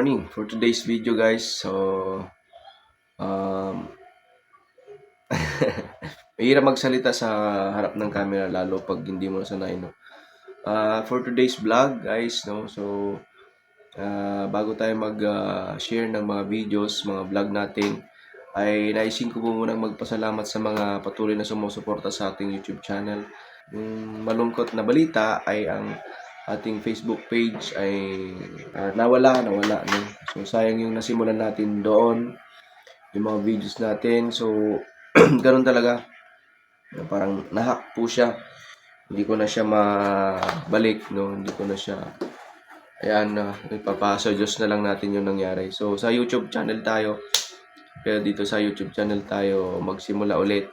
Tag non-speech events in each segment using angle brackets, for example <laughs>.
Morning. For today's video guys, so um <laughs> mahirap magsalita sa harap ng camera lalo pag hindi mo sanay no. Ah, for today's vlog guys, no. So ah, bago tayo mag-share ng mga videos, mga vlog natin, ay naisin ko po munang magpasalamat sa mga patuloy na sumusuporta sa ating YouTube channel. Yung malungkot na balita ay ang ating Facebook page ay ah, nawala, nawala. No? So, sayang yung nasimulan natin doon, yung mga videos natin. So, <clears throat> ganun talaga. Parang nahack po siya. Hindi ko na siya mabalik, no? Hindi ko na siya Ayan, uh, ipapasa Diyos na lang natin yung nangyari. So, sa YouTube channel tayo. Pero dito sa YouTube channel tayo magsimula ulit.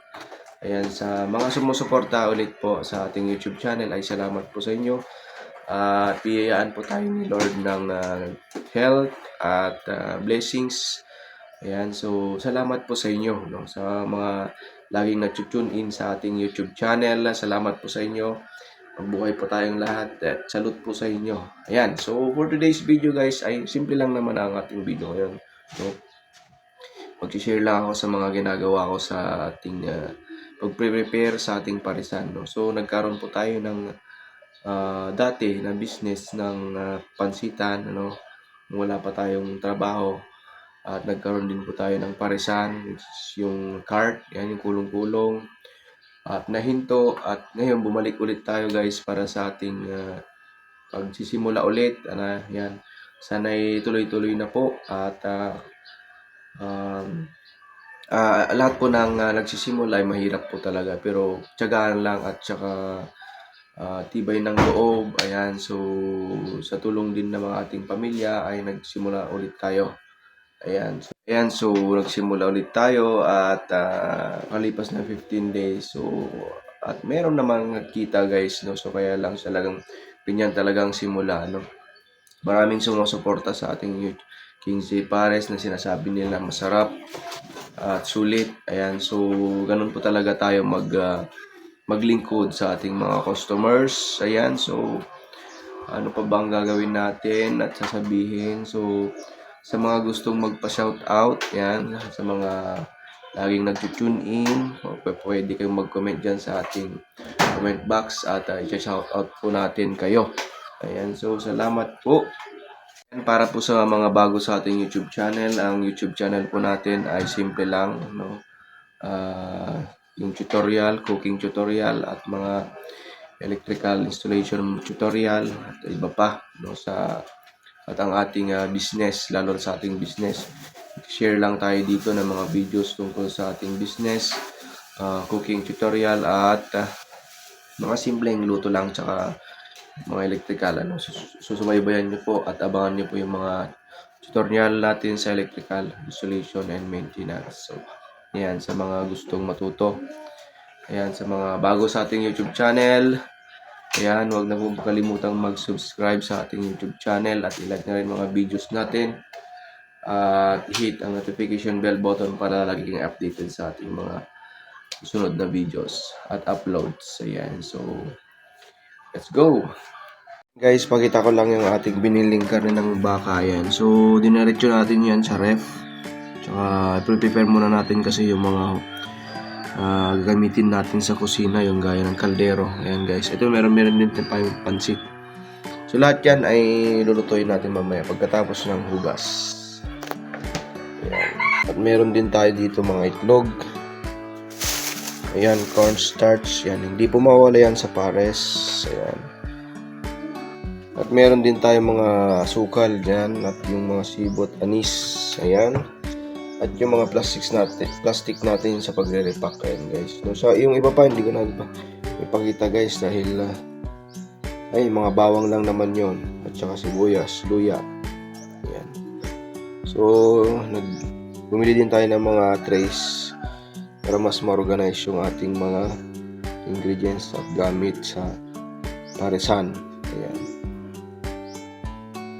Ayan, sa mga sumusuporta ulit po sa ating YouTube channel ay salamat po sa inyo. At piyayaan po tayo ni Lord ng ah, health at ah, blessings. Ayan, so salamat po sa inyo. No? Sa mga laging nag-tune in sa ating YouTube channel. Salamat po sa inyo. Magbuhay po tayong lahat. At salute po sa inyo. Ayan, so for today's video guys, ay simple lang naman ang ating video ngayon. No? Mag-share lang ako sa mga ginagawa ko sa ating uh, pag-prepare sa ating parisan. No? So nagkaroon po tayo ng ah, dati na business ng ah, pansitan. Ano? Wala pa tayong trabaho. At nagkaroon din po tayo ng parisan, is yung cart, yan yung kulong-kulong. At nahinto at ngayon bumalik ulit tayo guys para sa ating ah, pagsisimula ulit. Ano, yan. Sana'y tuloy-tuloy na po at ah, um, ah, lahat po ng ah, nagsisimula ay mahirap po talaga pero tiyagaan lang at saka ah, tibay ng loob. Ayan, so sa tulong din ng mga ating pamilya ay nagsimula ulit tayo. Ayan. So, ayan, so nagsimula ulit tayo at ah, kalipas na 15 days. So at meron namang nagkita guys, no. So kaya lang talagang ganyan talagang simula, no. Maraming sumusuporta sa ating YouTube. King Z Pares na sinasabi nila masarap at sulit. Ayan, so ganun po talaga tayo mag ah, maglingkod sa ating mga customers. Ayan, so ano pa bang gagawin natin at sasabihin. So sa mga gustong magpa-shout out, yan, sa mga laging nag-tune in, pwede kayong mag-comment dyan sa ating comment box at uh, i-shout out po natin kayo. Ayan, so salamat po. Yan, Para po sa mga bago sa ating YouTube channel, ang YouTube channel po natin ay simple lang, no? Ah, yung tutorial, cooking tutorial at mga electrical installation tutorial at iba pa no sa at ang ating ah, business lalo sa ating business. Share lang tayo dito ng mga videos tungkol sa ating business ah, cooking tutorial at ah, mga simpleng luto lang tsaka mga electrical ano. Sus- susubaybayan niyo po at abangan niyo po yung mga tutorial natin sa electrical installation and maintenance. So yan sa mga gustong matuto Ayan, sa mga bago sa ating YouTube channel. Ayan, huwag na po kalimutang mag-subscribe sa ating YouTube channel at ilike na rin mga videos natin. At hit ang notification bell button para lagi kang updated sa ating mga sunod na videos at uploads. Ayan, so let's go! Guys, pakita ko lang yung ating biniling karne ng baka. Ayan, so diniretso natin yan sa ref. Tsaka prepare muna natin kasi yung mga ah, gagamitin natin sa kusina yung gaya ng kaldero. Ayan guys. Ito meron meron din tayong pansit. So lahat yan ay lulutuin natin mamaya pagkatapos ng hugas. Ayan. At meron din tayo dito mga itlog. Ayan, cornstarch. Yan, hindi po mawala yan sa pares. Ayan. At meron din tayo mga sukal dyan at yung mga sibot anis. Ayan at yung mga plastics natin, plastic natin sa pagre-repack ayan guys. So, sa yung iba pa hindi ko na ipa, ipakita guys dahil ah, ay mga bawang lang naman yon at saka sibuyas, luya. Ayan. So, nag bumili din tayo ng mga trays para mas ma-organize yung ating mga ingredients at gamit sa parisan. Ayan.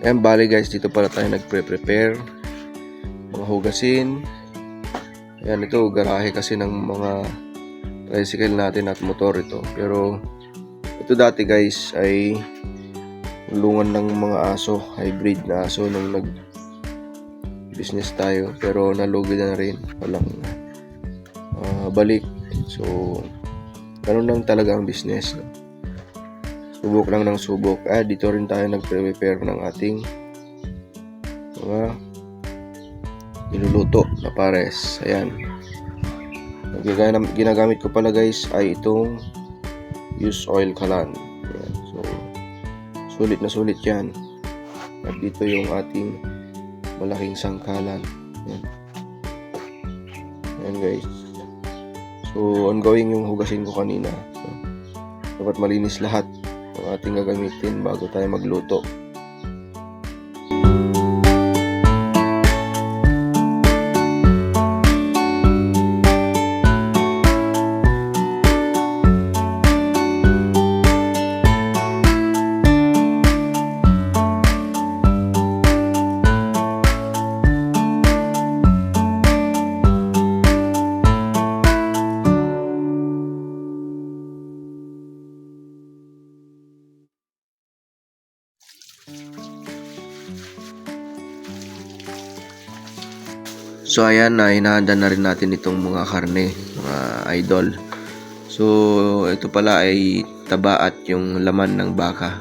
Ayan, bali guys, dito pala tayo nagpre-prepare mga hugasin. Ayan, ito, garahe kasi ng mga tricycle natin at motor ito. Pero, ito dati guys ay Ulungan ng mga aso, hybrid na aso nung nag business tayo pero nalugi na rin walang ah, balik so ganun lang talaga ang business no? subok lang ng subok ah dito rin tayo nag-prepare ng ating mga niluluto na pares ayan ang ginagamit, ko pala guys ay itong use oil kalan ayan. so sulit na sulit yan at dito yung ating malaking sangkalan. Yan. Yan guys. So, ongoing yung hugasin ko kanina. So, dapat malinis lahat ng ating gagamitin bago tayo magluto. So ayan na hinahanda na rin natin itong mga karne, mga idol. So ito pala ay taba at yung laman ng baka.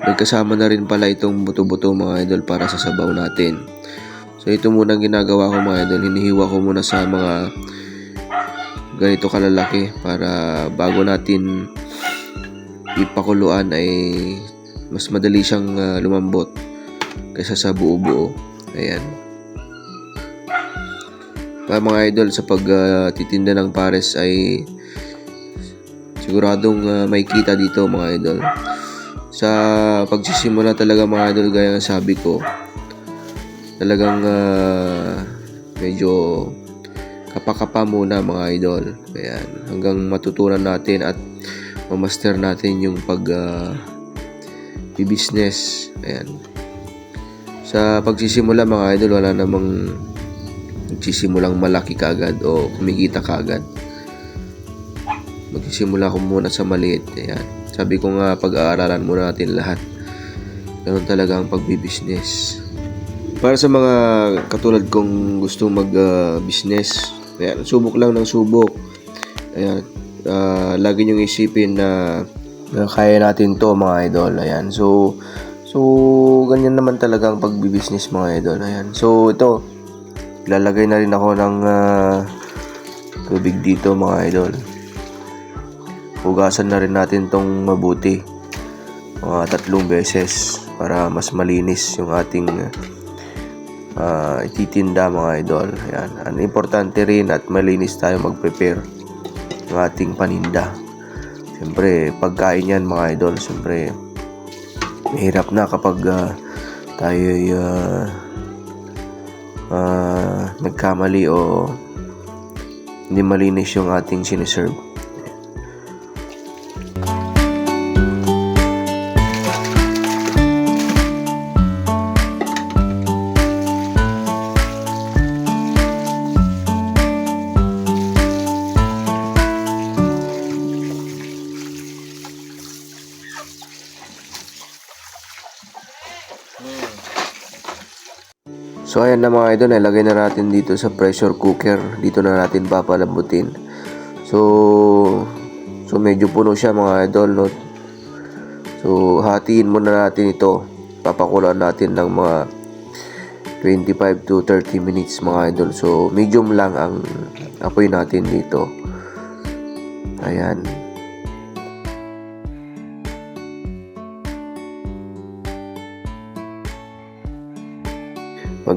May kasama na rin pala itong buto-buto mga idol para sa sabaw natin. So ito muna ang ginagawa ko mga idol. Hinihiwa ko muna sa mga ganito kalalaki para bago natin ipakuluan ay mas madali siyang ah, lumambot kaysa sa buo-buo. Ayan. Para mga idol sa pagtitinda ng pares ay siguradong ah, may kita dito mga idol. Sa pagsisimula talaga mga idol gaya ng sabi ko, talagang ah, medyo kapakapa muna mga idol. Ayan, hanggang matutunan natin at mamaster natin yung pag ah, business. Ayan. Sa pagsisimula mga idol, wala namang nagsisimulang malaki kagad o kumikita kagad. Magsisimula ko muna sa maliit. Ayan. Sabi ko nga, pag-aaralan muna natin lahat. Ganun talaga ang pagbibusiness. Para sa mga katulad kong gusto mag-business, ayan, subok lang ng subok. Ayan, ah, lagi niyong isipin na, na kaya natin to mga idol. Ayan, so, so, ganyan naman talaga ang pagbibusiness mga idol. Ayan, so, ito, lalagay na rin ako ng ah, tubig dito mga idol. Hugasan na rin natin tong mabuti. Mga tatlong beses para mas malinis yung ating ah, ititinda mga idol. Ayan. Ang importante rin at malinis tayo mag-prepare ng ating paninda. Siyempre, pagkain yan mga idol. Siyempre, mahirap na kapag ah, tayo uh, ah, nagkamali o hindi malinis yung ating siniserve. So ayan na mga idol, nilagay na natin dito sa pressure cooker. Dito na natin papalambutin. So so medyo puno siya mga idol, no. So hatiin muna natin ito. Papakulan natin ng mga 25 to 30 minutes mga idol. So medium lang ang apoy natin dito. Ayan.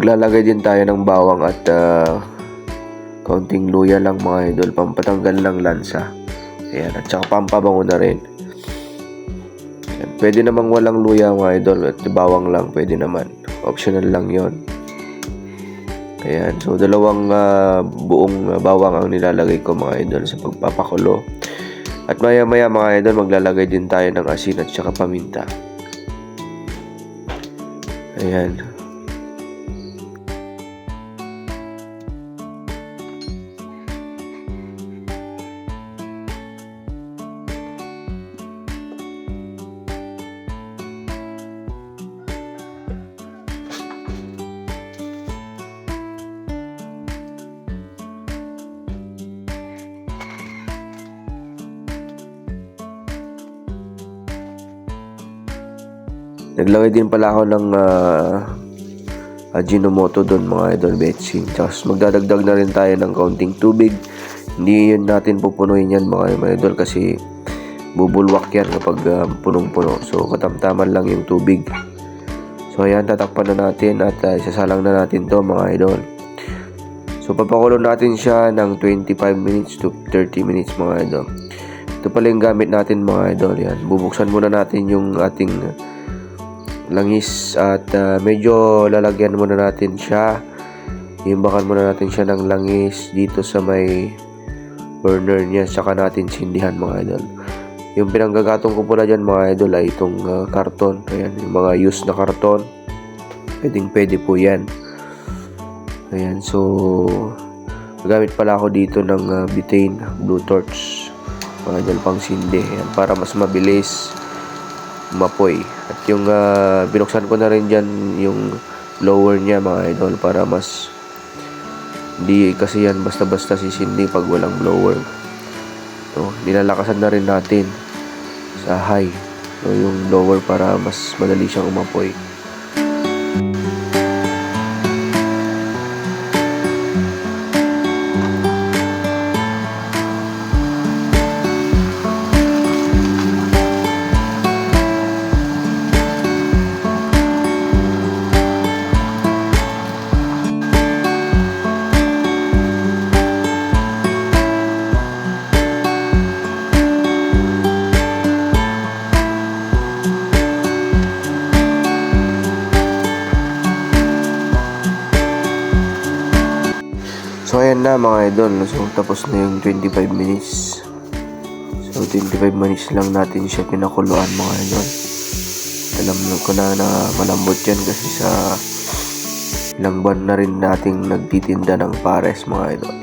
Maglalagay din tayo ng bawang at ah, kaunting luya lang mga idol, pampatanggal ng lansa. Ayan, at saka pampabango na rin. Ayan, pwede namang walang luya mga idol at bawang lang, pwede naman. Optional lang yon. Ayan, so dalawang ah, buong ah, bawang ang nilalagay ko mga idol sa pagpapakulo. At maya maya mga idol, maglalagay din tayo ng asin at saka paminta. Ayan. Naglagay din pala ako ng ah, Ajinomoto doon mga idol betching. Tapos magdadagdag na rin tayo ng kaunting tubig. Hindi yun natin pupunuin yan mga idol kasi bubulwak yan kapag ah, punong-puno. So katamtaman lang yung tubig. So ayan, tatakpan na natin at uh, isasalang na natin to mga idol. So papakulo natin siya ng 25 minutes to 30 minutes mga idol. Ito pala yung gamit natin mga idol. Yan. Bubuksan muna natin yung ating langis at uh, medyo lalagyan muna natin siya. Imbakan muna natin siya ng langis dito sa may burner niya saka natin sindihan mga idol. Yung pinanggagatong ko pala dyan mga idol ay itong uh, karton. Ayan, yung mga used na karton. Pwedeng pwede po yan. Ayan, so gamit pala ako dito ng uh, butane blue torch mga idol pang sindi Ayan, para mas mabilis mapoy. At yung uh, binuksan ko na rin dyan yung blower niya mga idol para mas hindi kasi yan basta basta sisindi pag walang blower. So, nilalakasan na rin natin sa high. So, yung blower para mas madali siyang umapoy mga idol, so tapos na yung 25 minutes. So 25 minutes lang natin siya pinakuluan mga idol. Alam ko na na malambot yan kasi sa ilang buwan na rin nating nagtitinda ng pares mga idol.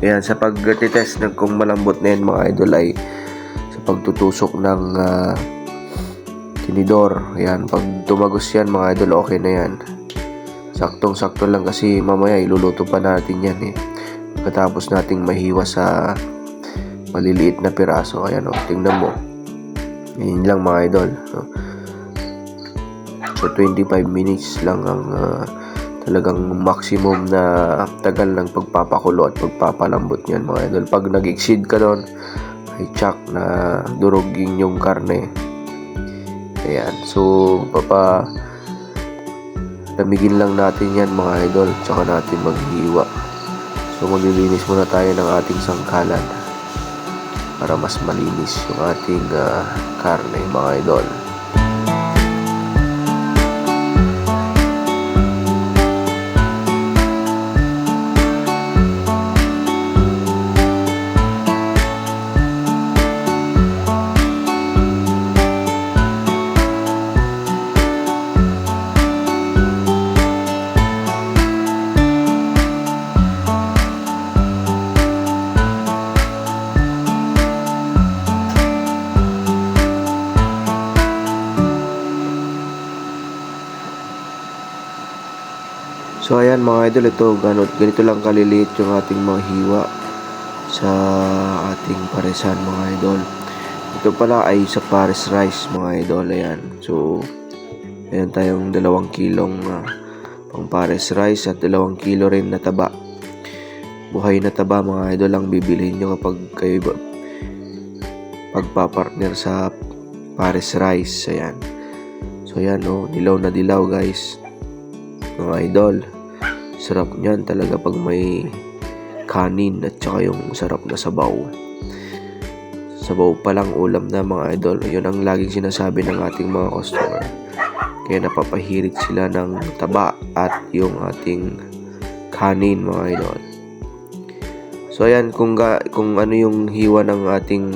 Ayan, sa pag-test ng kung malambot na yan mga idol ay sa pagtutusok ng ah, tinidor. Ayan, pag tumagos yan mga idol okay na yan. Saktong-sakto lang kasi mamaya iluluto pa natin yan eh. Pagkatapos nating mahiwa sa maliliit na piraso. Ayan o, tingnan mo. Yan lang mga idol. So, 25 minutes lang ang ah, talagang maximum na tagal ng pagpapakulo at pagpapalambot niyan mga idol. Pag nag-exceed ka doon, ay check na durugin yung karne. Ayan. So, papa Lamigin lang natin yan mga idol tsaka natin maghiwa. So maglilinis muna tayo ng ating sangkalan para mas malinis yung ating ah, karne mga idol. Mga idol, ito ganito, ganito lang kaliliit yung ating mga hiwa sa ating paresan mga idol. Ito pala ay sa pares rice mga idol, ayan. So, ayan tayong dalawang kilong ah, pang pares rice at dalawang kilo rin na taba. Buhay na taba mga idol ang bibilhin nyo kapag kayo ba, pagpapartner sa pares rice, ayan. So ayan oh, dilaw na dilaw guys mga idol. Sarap niyan talaga pag may kanin at saka yung sarap na sabaw. Sabaw pa lang ulam na mga idol. Yun ang laging sinasabi ng ating mga customer. Kaya napapahirit sila ng taba at yung ating kanin mga idol. So ayan kung ga, kung ano yung hiwa ng ating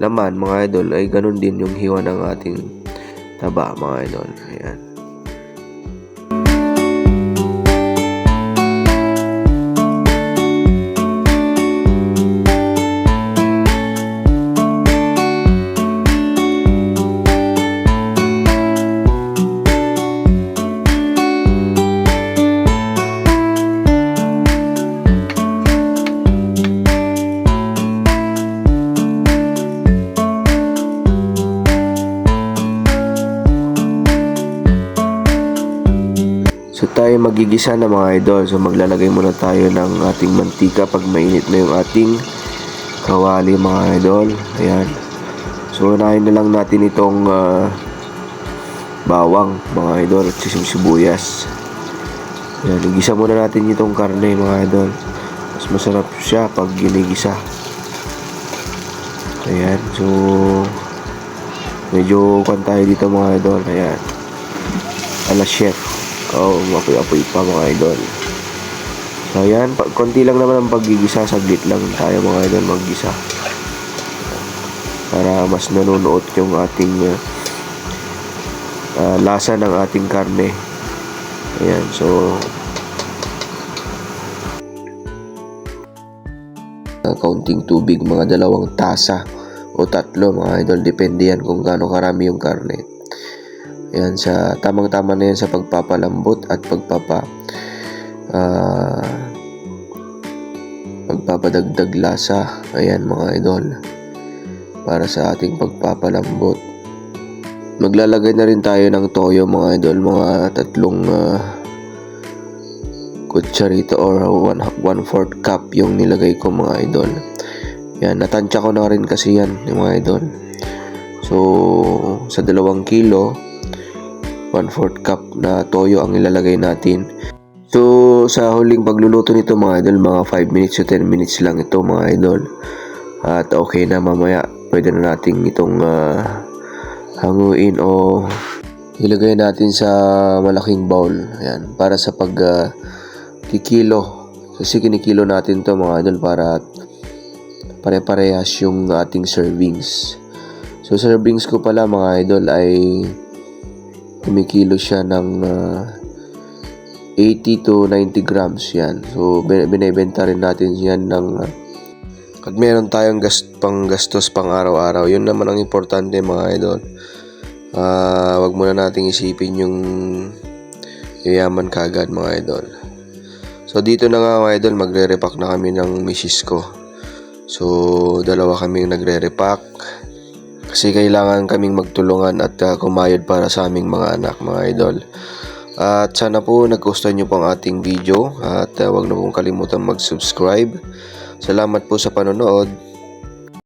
laman mga idol ay ganun din yung hiwa ng ating taba mga idol. Ayan. Magigisa na mga idol. So maglalagay muna tayo ng ating mantika pag mainit na yung ating kawali mga idol. Ayan. So unahin na lang natin itong ah, bawang mga idol at sibuyas. Ayan, igisa muna natin itong karne mga idol. Mas masarap siya pag ginigisa. Ayan, so medyo kwan tayo dito mga idol. Ayan. Ala chef. Oh, mapoy-apoy pa mga idol. So ayan, pa- konti lang naman ang paggigisa, saglit lang tayo mga idol maggisa. Para mas nanunuot yung ating uh, uh, lasa ng ating karne. Ayan, so uh, kaunting tubig, mga dalawang tasa o tatlo mga idol, depende yan kung gaano karami yung karne. Ayan, sa tamang-tama na yan sa pagpapalambot at pagpapa ah, pagpapadagdag lasa. Ayan mga idol. Para sa ating pagpapalambot. Maglalagay na rin tayo ng toyo mga idol, mga tatlong ah, kutsarito or one, one fourth cup yung nilagay ko mga idol. Yan, natansya ko na rin kasi yan yung mga idol. So, sa dalawang kilo, 1 4 cup na toyo ang ilalagay natin. So, sa huling pagluluto nito mga idol, mga 5 minutes to 10 minutes lang ito mga idol. At okay na mamaya, pwede na natin itong ah, hanguin o ilagay natin sa malaking bowl. Ayan, para sa pag ah, kikilo. Kasi kinikilo natin to mga idol para pare-parehas yung ating servings. So, servings ko pala mga idol ay kumikilo siya ng ah, 80 to 90 grams yan. So, bin- binibenta rin natin yan ng ah, at meron tayong gas, pang gastos pang araw-araw. Yun naman ang importante mga idol. Ah, wag muna nating isipin yung yayaman kagad mga idol. So, dito na nga mga idol, magre-repack na kami ng misis ko. So, dalawa kaming nagre-repack. Kasi kailangan kaming magtulungan at uh, kumayod para sa aming mga anak, mga idol. At sana po nagustuhan nyo po ang ating video at uh, wag na pong kalimutan mag-subscribe. Salamat po sa panonood.